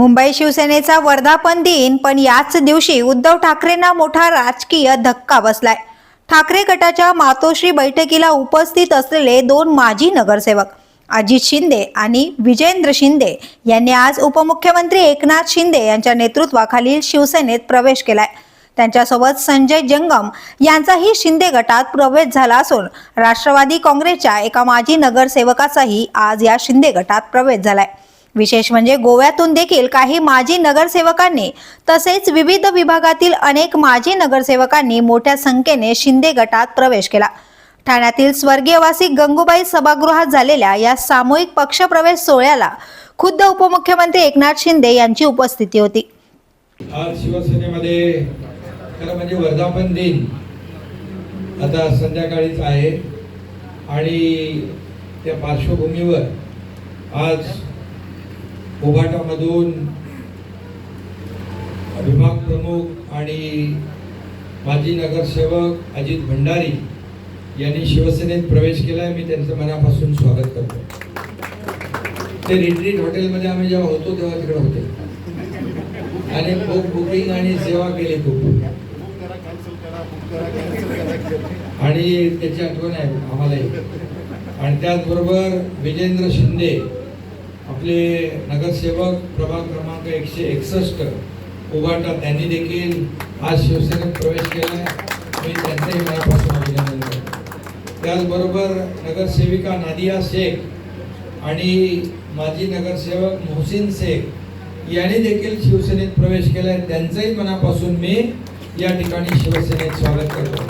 मुंबई शिवसेनेचा वर्धापन दिन पण याच दिवशी उद्धव ठाकरेंना मोठा राजकीय धक्का बसलाय. ठाकरे गटाच्या मातोश्री बैठकीला उपस्थित असलेले दोन माजी नगरसेवक अजित शिंदे आणि विजेंद्र शिंदे यांनी आज उपमुख्यमंत्री एकनाथ शिंदे यांच्या नेतृत्वाखालील शिवसेनेत प्रवेश केलाय. त्यांच्यासोबत संजय जंगम यांचाही शिंदे गटात प्रवेश झाला असून राष्ट्रवादी काँग्रेसच्या एका माजी नगरसेवकाचाही आज या शिंदे गटात प्रवेश झालाय. विशेष म्हणजे गोव्यातून देखील काही माजी नगरसेवकांनी तसेच विविध विभागातील अनेक माजी नगरसेवकांनी मोठ्या संख्येने शिंदे गटात प्रवेश केला. ठाण्यातील स्वर्गीयवासी गंगूबाई सभागृहात झालेल्या या सामूहिक पक्षप्रवेश सोहळ्याला खुद्द उपमुख्यमंत्री एकनाथ शिंदे यांची उपस्थिती होती. आज शिवसेनेमध्ये खरं म्हणजे वर्धापन दिन आता संध्याकाळीच आहे. आणि त्या पार्श्वभूमीवर आज उभाटामधून विभाग प्रमुख आणि माजी नगरसेवक अजित भंडारी यांनी शिवसेनेत प्रवेश केला आहे मी त्यांचं मनापासून स्वागत करतो. ते रिट्रीट हॉटेलमध्ये आम्ही जेव्हा होतो तेव्हा तिकडे होते. आणि बुक बुकिंग आणि सेवा केली खूप. आणि त्याची आठवण आहे आम्हालाही. आणि त्याचबरोबर विजेंद्र शिंदे आपले नगरसेवक प्रभाग क्रमांक एकशे एकसष्ट उभाटा त्यांनी देखील आज शिवसेनेत प्रवेश केला आहे मी त्यांचंही मनापासून अभिनंदन करतो. त्याचबरोबर नगरसेविका नादिया शेख आणि माजी नगरसेवक मोहसिन शेख यांनी देखील शिवसेनेत प्रवेश केला आहे त्यांचंही मनापासून मी या ठिकाणी शिवसेनेत स्वागत करतो.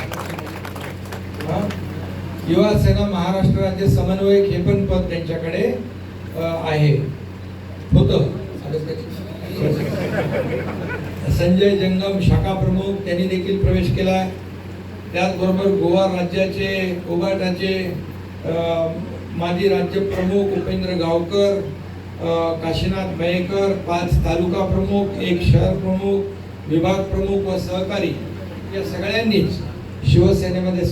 युवा सेना महाराष्ट्र राज्य समन्वयक हे पण पद त्यांच्याकडे आहे. होत. संजय जंगम शाखा प्रमुख त्यांनी देखील प्रवेश केलाय त्याचबरोबर गोवा राज्याचे गोवाटाचे माजी राज्य प्रमुख उपेंद्र गावकर काशीनाथ मयेकर पाच तालुका प्रमुख एक शहर प्रमुख विभाग प्रमुख व सहकारी या सगळ्यांनीच शिवसेनेमध्ये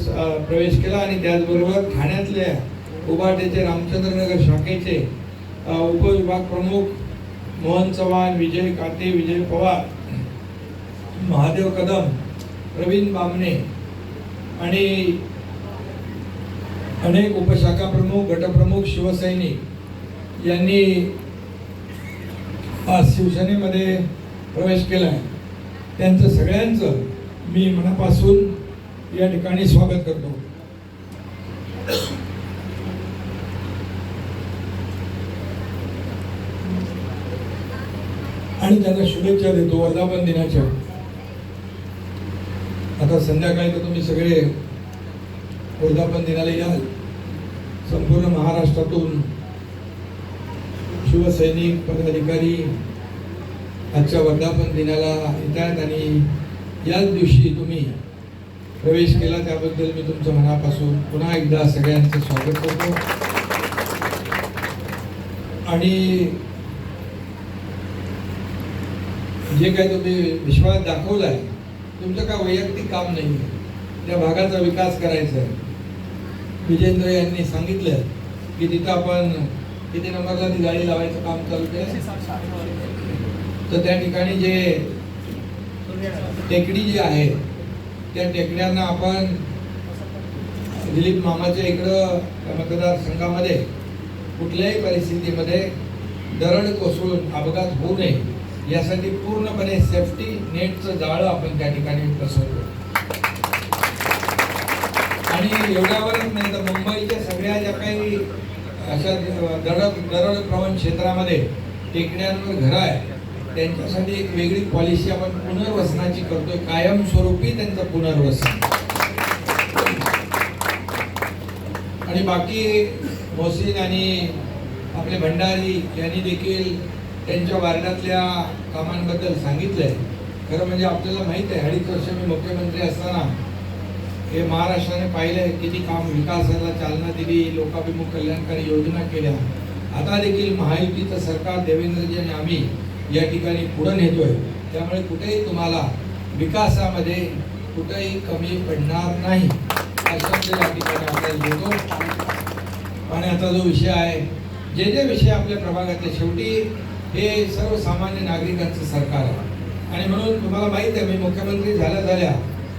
प्रवेश केला. आणि त्याचबरोबर ठाण्यातल्या उभाट्याचे रामचंद्रनगर शाखेचे उपविभाग प्रमुख मोहन चव्हाण विजय काते विजय पवार महादेव कदम प्रवीण बामणे आणि अनेक उपशाखा प्रमुख गटप्रमुख शिवसैनिक यांनी आज शिवसेनेमध्ये प्रवेश केला आहे त्यांचं सगळ्यांचं मी मनापासून या ठिकाणी स्वागत करतो. आणि त्यांना शुभेच्छा देतो वर्धापन दिनाच्या आता संध्याकाळी तर तुम्ही सगळे वर्धापन दिनाला याल. संपूर्ण महाराष्ट्रातून शिवसैनिक पदाधिकारी आजच्या वर्धापन दिनाला येत आहेत आणि याच दिवशी तुम्ही प्रवेश केला त्याबद्दल मी तुमचं मनापासून पुन्हा एकदा सगळ्यांचं स्वागत करतो. आणि जे काही तुम्ही विश्वास आहे तुमचं काय वैयक्तिक काम नाही आहे? त्या भागाचा विकास करायचा आहे. विजेंद्र यांनी सांगितलं की तिथं आपण किती नंबरला ती गाडी लावायचं काम चालू केलं? तर त्या ठिकाणी जे टेकडी जी आहे त्या टेकड्यांना आपण दिलीप मामाच्या इकडं त्या मतदारसंघामध्ये कुठल्याही परिस्थितीमध्ये दरड कोसळून अपघात होऊ नये. यासाठी पूर्णपणे सेफ्टी नेटचं जाळं आपण त्या ठिकाणी बसवतो आणि एवढ्यावरच नाही तर मुंबईच्या सगळ्या ज्या काही अशा दरड दरड प्रवण क्षेत्रामध्ये टेकड्यांवर घरं आहे त्यांच्यासाठी एक वेगळी पॉलिसी आपण पुनर्वसनाची करतोय कायमस्वरूपी त्यांचं पुनर्वसन. आणि बाकी मोहसिन आणि आपले भंडारी यांनी देखील त्यांच्या वार्डातल्या कामांबद्दल सांगितलंय. खरं म्हणजे आपल्याला माहीत आहे अडीच वर्ष मी मुख्यमंत्री असताना हे महाराष्ट्राने पाहिलं आहे किती काम विकासाला चालना दिली लोकाभिमुख कल्याणकारी योजना केल्या. आता देखील महायुतीचं सरकार देवेंद्रजी आणि आम्ही या ठिकाणी पुढं नेतोय. त्यामुळे कुठेही तुम्हाला विकासामध्ये कुठेही कमी पडणार नाही. असं या ठिकाणी आपल्याला देतो आणि आता जो विषय आहे जे जे विषय आपल्या प्रभागातले शेवटी हे सर्वसामान्य नागरिकांचं सरकार आहे. आणि म्हणून तुम्हाला माहीत आहे मी मुख्यमंत्री झाल्या झाल्या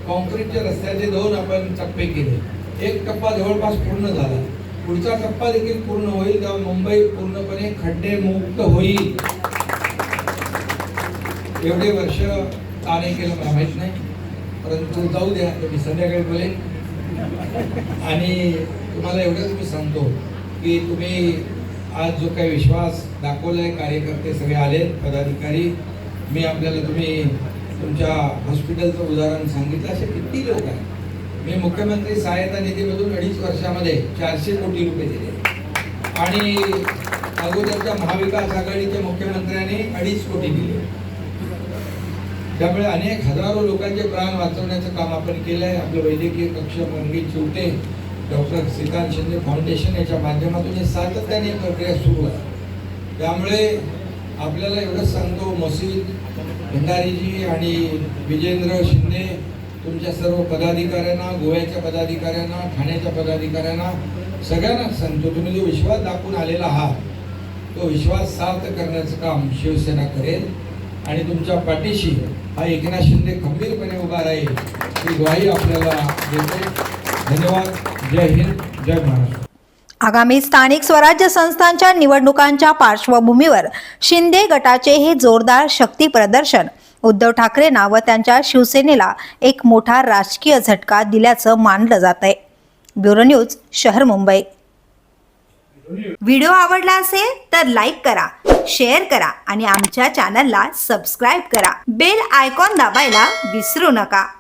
कॉन्क्रीटच्या रस्त्याचे दोन आपण टप्पे केले. एक टप्पा जवळपास पूर्ण झाला. पुढचा टप्पा देखील पूर्ण होईल तेव्हा मुंबई पूर्णपणे खड्डे मुक्त होईल. एवढे वर्ष का नाही केलं मला माहीत नाही. परंतु जाऊ द्या तर मी संध्याकाळी बोलेन आणि तुम्हाला एवढंच मी सांगतो की तुम्ही आज जो काही विश्वास दाखवलाय कार्यकर्ते सगळे आले पदाधिकारी मी आपल्याला तुम्ही तुमच्या हॉस्पिटलचं उदाहरण सांगितलं असे किती लोक आहेत? मी मुख्यमंत्री सहायता निधीमधून अडीच वर्षामध्ये चारशे कोटी रुपये दिले. आणि अगोदरच्या महाविकास आघाडीच्या मुख्यमंत्र्यांनी अडीच कोटी दिले. त्यामुळे अनेक हजारो लोकांचे प्राण वाचवण्याचं काम आपण केलं आहे आपलं वैद्यकीय कक्ष मंगेश चिवटे डॉक्टर श्रीकांत शिंदे फाउंडेशन याच्या माध्यमातून हे सातत्याने प्रक्रिया सुरू आहे. त्यामुळे आपल्याला एवढंच सांगतो मसीद भंडारीजी आणि विजेंद्र शिंदे तुमच्या सर्व पदाधिकाऱ्यांना गोव्याच्या पदाधिकाऱ्यांना ठाण्याच्या पदाधिकाऱ्यांना सगळ्यांना सांगतो तुम्ही जो विश्वास दाखवून आलेला आहात तो विश्वास सार्थ करण्याचं काम शिवसेना करेल. आणि तुमच्या पाठीशी हा एकनाथ शिंदे खंबीरपणे उभा राहील ही ग्वाही आपल्याला देते धन्यवाद. जय हिंद जय महाराष्ट्र. आगामी स्थानिक स्वराज्य संस्थांच्या निवडणुकांच्या पार्श्वभूमीवर शिंदे गटाचे हे जोरदार शक्ती प्रदर्शन. उद्धव ठाकरेंना व त्यांच्या शिवसेनेला एक मोठा राजकीय झटका दिल्याचं मानलं जात आहे ब्युरो न्यूज शहर मुंबई. व्हिडिओ आवडला असेल तर लाईक करा शेअर करा आणि आमच्या चॅनलला सबस्क्राईब करा. बेल आयकॉन दाबायला विसरू नका.